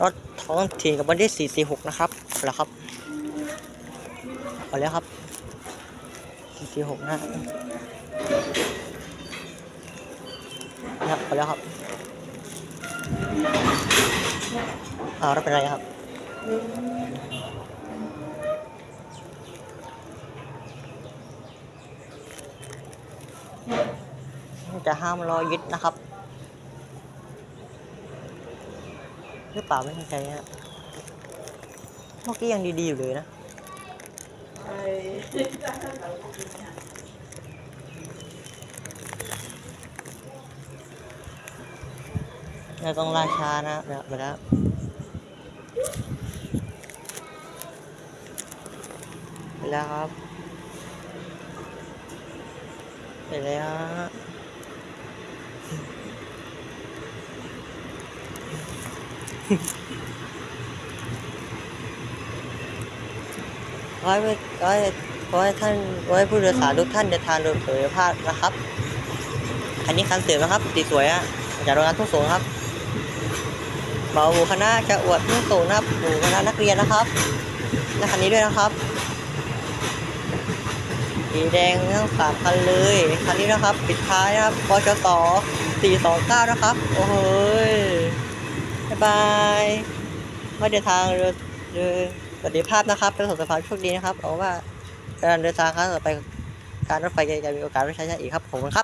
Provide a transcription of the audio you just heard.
รถท้องถิ่นกับวันที่ 446 นะครับเอาแล้วครับเอาแล้วครับ 446 นะนะครับเอาแล้วครับอ้าวแล้วเป็นไรครับจะห้ามรอยึดนะครับ หรือเปล่าไม่แน่ใจนะเมื่อกี้ยังดีๆอยู่เลยนะเราต้องลาชานะเดี๋ยวไปแล้วไปแล้วครับไปแล้ว ฮะขอให้ขอให้ขอให้ท่านขอให้ผู้โดยสารทุกท่านเดินทางโดยเผยภาพนะครับ อันนี้คันเสือนะครับสีสวยอะมาจากโรงงานทุ่งสงครับเบาหมู่คณะจะอวดทุ่งสงนะครับหมู่คณะนักเรียนนะครับและคันนี้ด้วยนะครับสีแดงทั้งสามคันเลยคันนี้นะครับ ปิดท้ายนะครับปชส429นะครับ โอ้โห บ๊ายบายว่าเดินทางโดยโดยสวัสดีภาพนะครับเป็นสุขภาพโชคดีนะครับเอาว่าการเดินทางครั้งต่อไปการรถไฟจะมีโอกาสได้ใช้อีกครับผมครับ